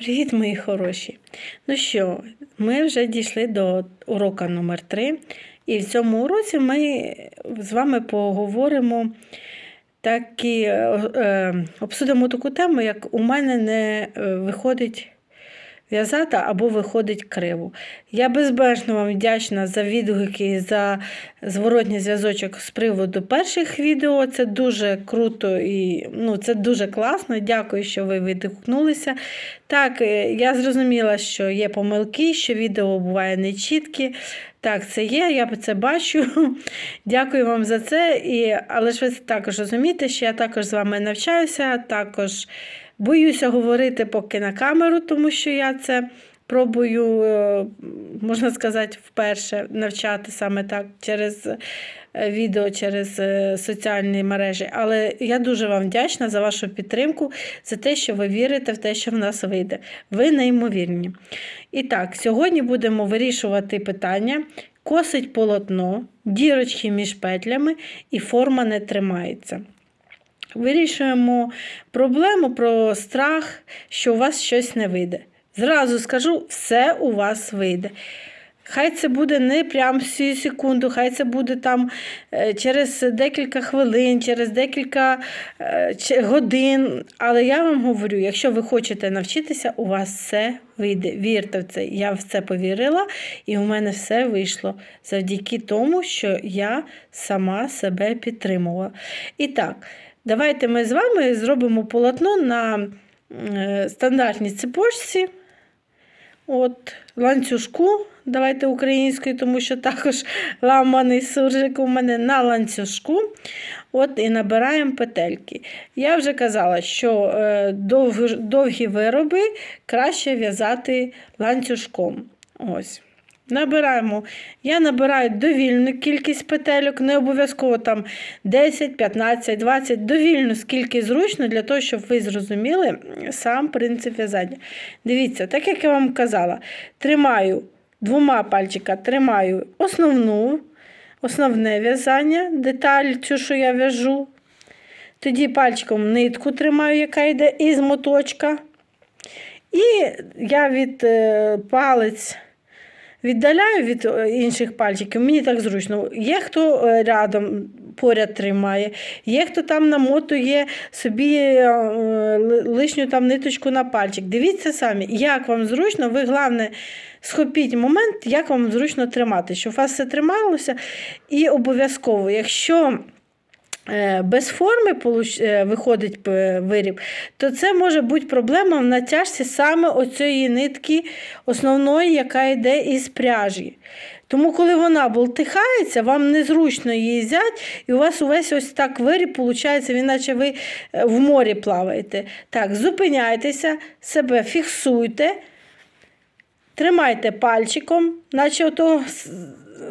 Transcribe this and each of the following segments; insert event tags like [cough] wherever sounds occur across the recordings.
Привіт, мої хороші! Ну що, ми вже дійшли до урока номер 3 і в цьому уроці ми з вами поговоримо так і е, обсудимо таку тему, як у мене не е, виходить в'язати або виходить криво. Я безбежно вам вдячна за відгуки, і за зворотній зв'язочок з приводу перших відео. Це дуже круто і ну, це дуже класно. Дякую, що ви відгукнулися. Так, е, я зрозуміла, що є помилки, що відео буває нечіткі. Так, це є, я це бачу. [laughs] Дякую вам за це. І, Але ж ви також розумієте, що я також з вами навчаюся, також боюся говорити поки на камеру, тому що я це пробую, е, можна сказати, вперше навчати саме так через е, відео, через е, соціальні мережі. Але я дуже вам вдячна за вашу підтримку, за те, що ви вірите в те, що в нас вийде. Ви неймовірні. І так, сьогодні будемо вирішувати питання. Косить полотно, дірочки між петлями і форма не тримається. Вирішуємо проблему про страх, що у вас щось не вийде. Зразу скажу, все у вас вийде. Хай це буде не прямо всю секунду, хай це буде там е, через декілька хвилин, через декілька е, годин. Але я вам говорю, якщо ви хочете навчитися, у вас все вийде. Вірте в це. Я в це повірила, і у мене все вийшло завдяки тому, що я сама себе підтримувала. І так, давайте ми з вами зробимо полотно на е, стандартній цепочці. От, ланцюжку, давайте українською, тому що також [laughs] ламаний суржик у мене на ланцюжку. От і набираємо петельки. Я вже казала, що е, дов, довгі вироби краще в'язати ланцюжком. Ось. Набираємо. Я набираю довільну кількість петельок, не обов'язково там 10, 15, 20, довільну, скільки зручно, для того, щоб ви зрозуміли сам принцип в'язання. Дивіться, так як я вам казала, тримаю двома пальчика тримаю основну, основне в'язання, деталь, цю, що я в'яжу. Тоді пальчиком нитку тримаю, яка йде із моточка. І я від е, палець віддаляю від е, інших пальчиків, мені так зручно. Є хто е, рядом поряд тримає, є хто там намотує собі е, лишню там ниточку на пальчик. Дивіться самі, як вам зручно, ви головне схопіть момент, як вам зручно тримати, щоб у вас все трималося. І обов'язково, якщо без форми е, виходить е, виріб, то це може бути проблема в натяжці саме оцієї нитки основної, яка йде із пряжі. Тому, коли вона болтихається, вам незручно її взяти, і у вас увесь ось так виріб, виходить, він наче ви е, в морі плаваєте. Так, зупиняйтеся, себе фіксуйте, тримайте пальчиком, наче ото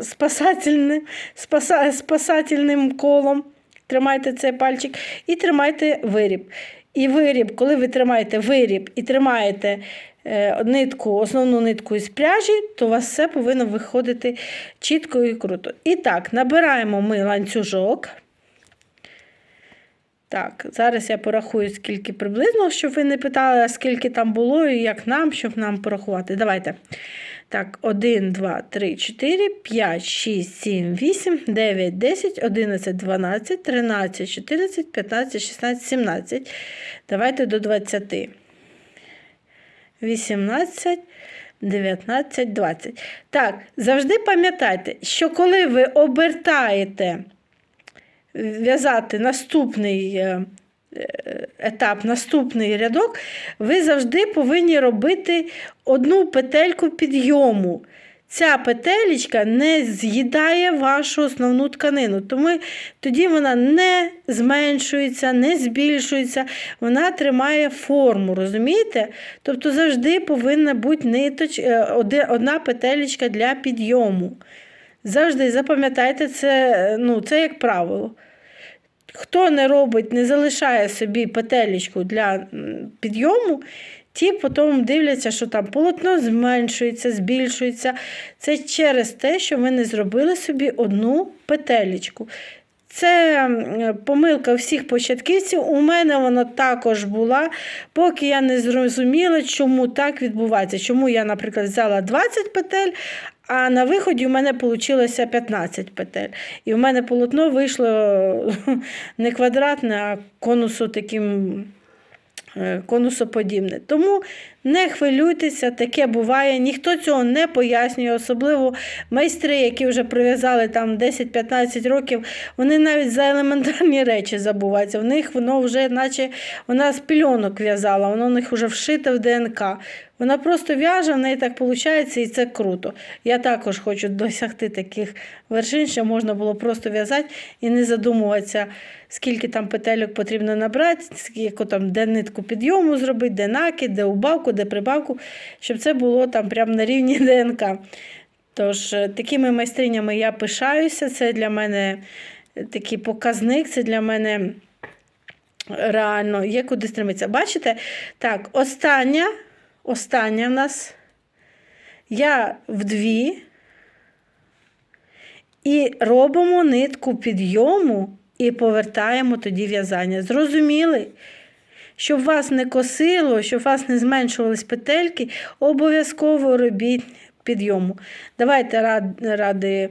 спасательним, спаса, спасательним колом. Тримайте цей пальчик і тримайте виріб. І виріб, коли ви тримаєте виріб і тримаєте е, нитку, основну нитку із пряжі, то у вас все повинно виходити чітко і круто. І так, набираємо ми ланцюжок. Так, зараз я порахую, скільки приблизно, щоб ви не питали, скільки там було і як нам, щоб нам порахувати. Давайте. Так, 1, 2, 3, 4, 5, 6, 7, 8, 9, 10, 11, 12, 13, 14, 15, 16, 17. Давайте до 20. 18, 19, 20. Так, завжди пам'ятайте, що коли ви обертаєте в'язати наступний е, етап, наступний рядок, ви завжди повинні робити одну петельку підйому. Ця петелечка не з'їдає вашу основну тканину, тому тоді вона не зменшується, не збільшується, вона тримає форму, розумієте? Тобто завжди повинна бути ниточ, е, одна петелечка для підйому. Завжди запам'ятайте це, е, ну, це як правило. Хто не робить, не залишає собі петелечку для підйому, ті потім дивляться, що там полотно зменшується, збільшується. Це через те, що ви не зробили собі одну петелечку. Це помилка всіх початківців. У мене вона також була, поки я не зрозуміла, чому так відбувається. Чому я, наприклад, взяла 20 петель, а на виході у мене вийшло 15 петель. І в мене полотно вийшло [laughs] не квадратне, а конусу таким е, конусоподібне. Тому не хвилюйтеся, таке буває. Ніхто цього не пояснює, особливо майстри, які вже прив'язали там 10-15 років, вони навіть за елементарні речі забуваються. В них воно вже, наче вона з пільонок в'язала, воно в них вже вшите в ДНК. Вона просто в'яже, в неї так виходить, і це круто. Я також хочу досягти таких вершин, що можна було просто в'язати і не задумуватися, скільки там петельок потрібно набрати, скільки там, де нитку підйому зробити, де накид, де убавку, де прибавку, щоб це було там прямо на рівні [laughs] ДНК. Тож, е, такими майстринями я пишаюся. Це для мене такий показник, це для мене реально є куди стремитися. Бачите? Так, остання, остання в нас. Я вдві. І робимо нитку підйому і повертаємо тоді в'язання. Зрозуміли? Щоб вас не косило, щоб вас не зменшувались петельки, обов'язково робіть підйому. Давайте ради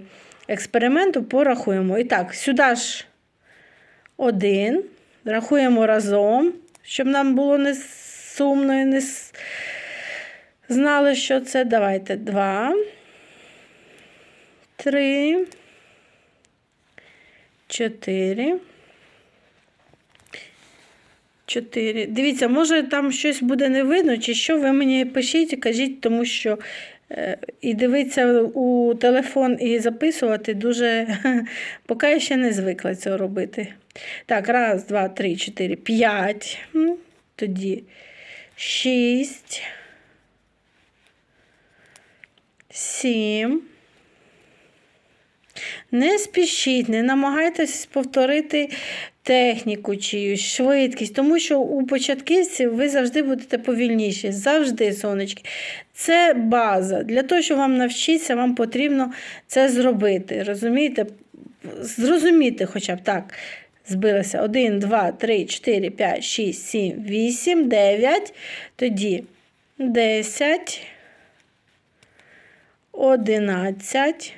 експерименту порахуємо. І так, сюди ж один. Рахуємо разом, щоб нам було не сумно і не знали, що це. Давайте два. Три. Чотири. Чотири. Дивіться, може там щось буде не видно, чи що ви мені пишіть і кажіть, тому що е, і дивитися у телефон і записувати дуже. [laughs] Поки ще не звикла цього робити. Так, раз, два, три, чотири, п'ять. Ну, Тоді шість. Сім. Не спішіть, не намагайтесь повторити техніку чиюсь, швидкість, тому що у початківців ви завжди будете повільніші. Завжди, сонечки. Це база. Для того, щоб вам навчитися, вам потрібно це зробити. Розумієте? Зрозуміти хоча б так. Збилося 1, 2, 3, 4, 5, 6, 7, 8, 9. Тоді 10, 11.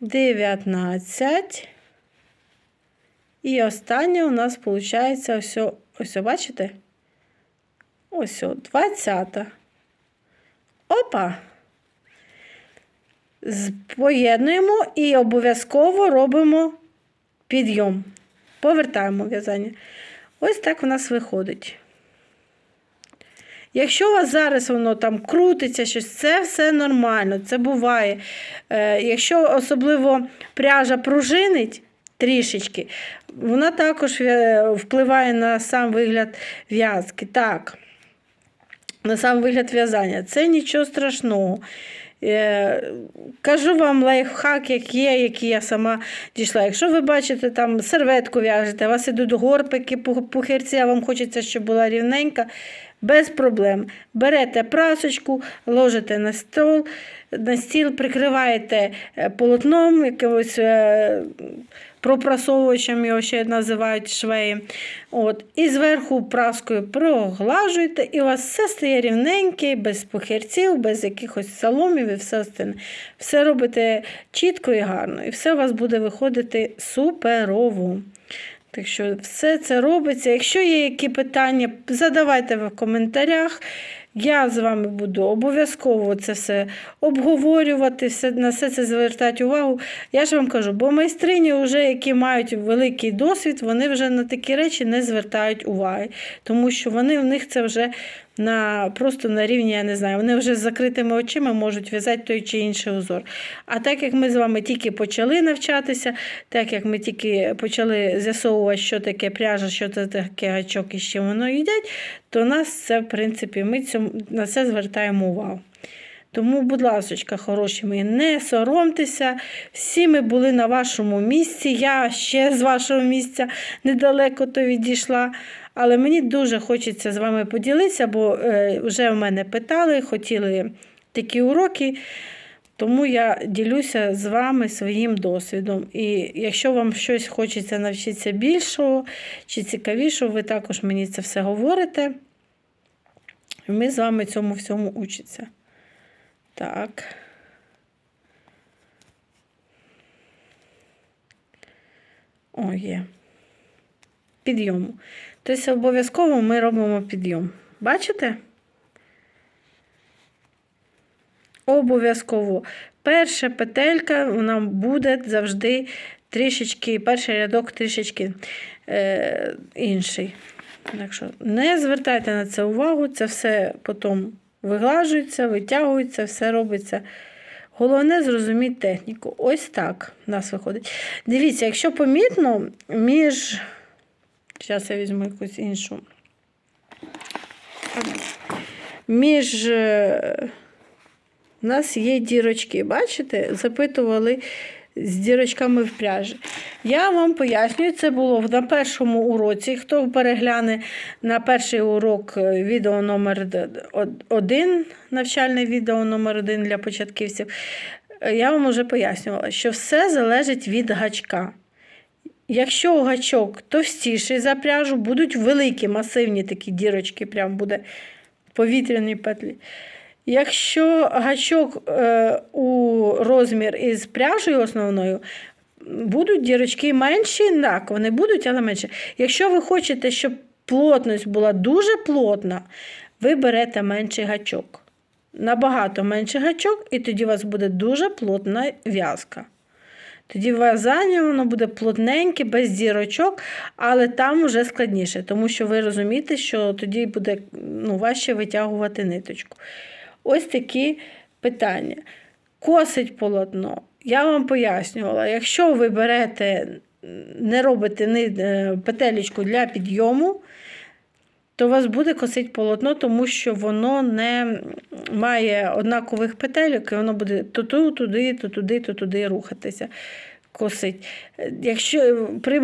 19. І останнє у нас виходить ось, ось, бачите? Ось, 20. Опа. Поєднуємо і обов'язково робимо підйом. Повертаємо в'язання. Ось так у нас виходить. Якщо у вас зараз воно там крутиться, щось, це все нормально, це буває. Е, якщо особливо пряжа пружинить трішечки, вона також е, впливає на сам вигляд в'язки. Так, на сам вигляд в'язання. Це нічого страшного. Е, кажу вам лайфхак, як є, який я сама дійшла. Якщо ви бачите, там серветку в'яжете, у вас ідуть горпики, пу- пухирці, а вам хочеться, щоб була рівненька, без проблем. Берете прасочку, ложите на стол, на стіл, прикриваєте е, полотном, якимось е, пропрасовувачем його ще називають швеї. От. І зверху праскою проглажуєте, і у вас все стає рівненьке, без похирців, без якихось соломів і все остальне. Все робите чітко і гарно, і все у вас буде виходити суперово. Так що все це робиться. Якщо є які питання, задавайте в коментарях. Я з вами буду обов'язково це все обговорювати, все, на все це звертати увагу. Я ж вам кажу, бо майстрині, вже, які мають великий досвід, вони вже на такі речі не звертають уваги, тому що вони в них це вже на, просто на рівні, я не знаю, вони вже з закритими очима можуть в'язати той чи інший узор. А так як ми з вами тільки почали навчатися, так як ми тільки почали з'ясовувати, що таке пряжа, що це таке гачок і з чим воно їдять, то нас це, в принципі, ми цьому, на це звертаємо увагу. Тому, будь ласка, хороші мої, не соромтеся. Всі ми були на вашому місці. Я ще з вашого місця недалеко то відійшла. Але мені дуже хочеться з вами поділитися, бо е, вже в мене питали, хотіли такі уроки. Тому я ділюся з вами своїм досвідом. І якщо вам щось хочеться навчитися більшого чи цікавішого, ви також мені це все говорите. Ми з вами цьому всьому учиться. Так. О, є. Підйому. Тобто обов'язково ми робимо підйом. Бачите? Обов'язково. Перша петелька вона буде завжди трішечки, перший рядок трішечки е, інший. Так що не звертайте на це увагу, це все потім виглажується, витягується, все робиться. Головне зрозуміти техніку. Ось так у нас виходить. Дивіться, якщо помітно, між. Зараз я візьму якусь іншу. Між е, у нас є дірочки, бачите? Запитували з дірочками в пряжі. Я вам пояснюю, це було на першому уроці. Хто перегляне на перший урок е, відео номер 1 навчальне відео номер 1 для початківців, е, я вам вже пояснювала, що все залежить від гачка. Якщо гачок товстіший за пряжу, будуть великі масивні такі дірочки, прям буде повітряні петлі. Якщо гачок е, у розмір із пряжею основною, будуть дірочки менші, так, вони будуть, але менше. Якщо ви хочете, щоб плотність була дуже плотна, ви берете менший гачок. Набагато менший гачок, і тоді у вас буде дуже плотна в'язка. Тоді в'язання воно буде плотненьке, без дірочок, але там вже складніше, тому що ви розумієте, що тоді буде ну, важче витягувати ниточку. Ось такі питання. Косить полотно. Я вам пояснювала, якщо ви берете, не робите е, петелечку для підйому, то у вас буде косить полотно, тому що воно не має однакових петельок, і воно буде то туди, то туди, то туди рухатися. Косить. Якщо при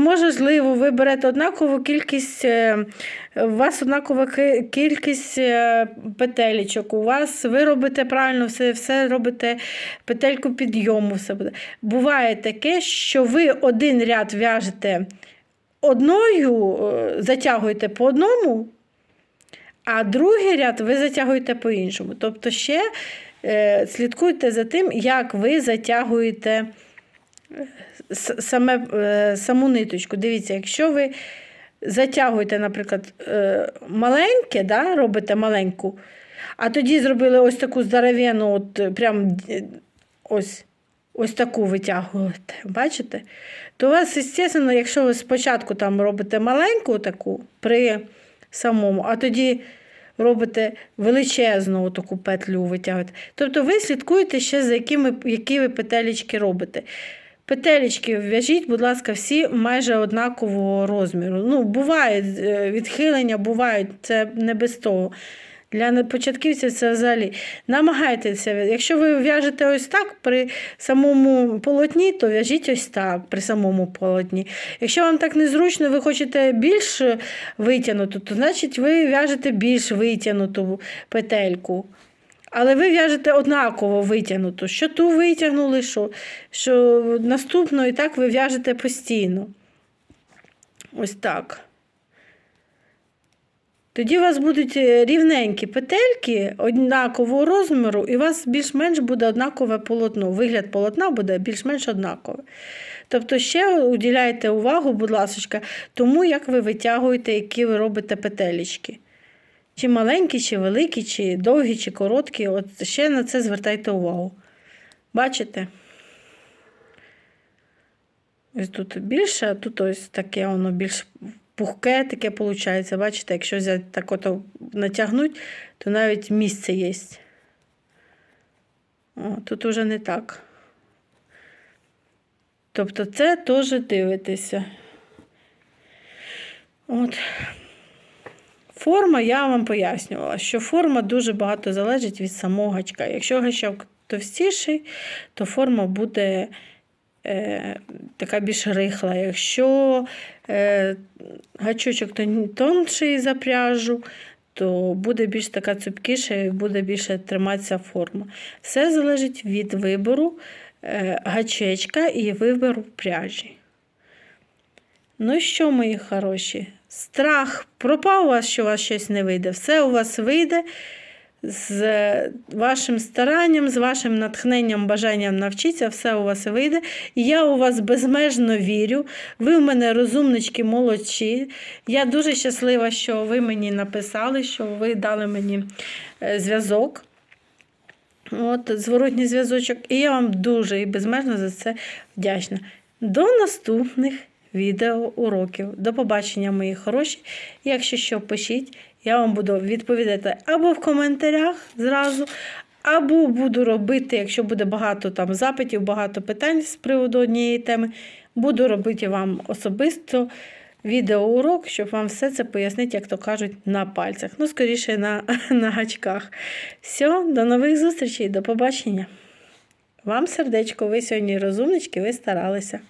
ви берете однакову кількість, е, у вас однакова кількість е, петелечок, у вас ви робите правильно, все все робите петельку підйому. Все буде. Буває таке, що ви один ряд в'яжете одною, е, затягуєте по одному, а другий ряд ви затягуєте по-іншому. Тобто ще е, слідкуйте за тим, як ви затягуєте саме, е, саму ниточку. Дивіться, якщо ви затягуєте, наприклад, е, маленьке, да, робите маленьку, а тоді зробили ось таку здоров'яну, от прям ось. Ось таку витягуєте, бачите? То у вас, звісно, якщо ви спочатку там робите маленьку таку при самому, а тоді робите величезну таку петлю витягуєте. Тобто ви слідкуєте ще, за якими, які ви петелечки робите. Петелечки в'яжіть, будь ласка, всі майже однакового розміру. Ну, Бувають е, відхилення, бувають, це не без того. Для початківців це взагалі. Намагайтеся, якщо ви в'яжете ось так при самому полотні, то в'яжіть ось так при самому полотні. Якщо вам так незручно, ви хочете більш витягнуту, то значить ви в'яжете більш витягнуту петельку. Але ви в'яжете однаково витягнуту. Що ту витягнули, що що наступну і так ви в'яжете постійно. Ось так. Тоді у вас будуть е, рівненькі петельки однакового розміру, і у вас більш-менш буде однакове полотно. Вигляд полотна буде більш-менш однаковий. Тобто, ще уділяйте увагу, будь ласка, тому, як ви витягуєте, які ви робите петелечки. Чи маленькі, чи великі, чи довгі, чи короткі. От ще на це звертайте увагу. Бачите? Ось тут більше, а тут ось таке воно більш пухке таке виходить. Бачите, якщо взяти так ото натягнуть, то навіть місце є. О, тут уже не так. Тобто це теж дивитеся. От. Форма, я вам пояснювала, що форма дуже багато залежить від самого гачка. Якщо гачок товстіший, то форма буде е, така більш рихла. Якщо е, гачочок тонший за пряжу, то буде більш така цупкіша і буде більше триматися форма. Все залежить від вибору е, гачечка і вибору пряжі. Ну що, мої хороші, страх пропав у вас, що у вас щось не вийде. Все у вас вийде з вашим старанням, з вашим натхненням, бажанням навчитися, все у вас вийде. Я у вас безмежно вірю. Ви в мене розумнички, молодші. Я дуже щаслива, що ви мені написали, що ви дали мені е, зв'язок. От, зворотній зв'язочок. І я вам дуже і безмежно за це вдячна. До наступних відеоуроків. До побачення, мої хороші. Якщо що, пишіть, я вам буду відповідати або в коментарях зразу, або буду робити, якщо буде багато там запитів, багато питань з приводу однієї теми, буду робити вам особисто відеоурок, щоб вам все це пояснити, як то кажуть, на пальцях. Ну, скоріше, на, [laughs] на гачках. Все, до нових зустрічей, до побачення. Вам сердечко, ви сьогодні розумнички, ви старалися.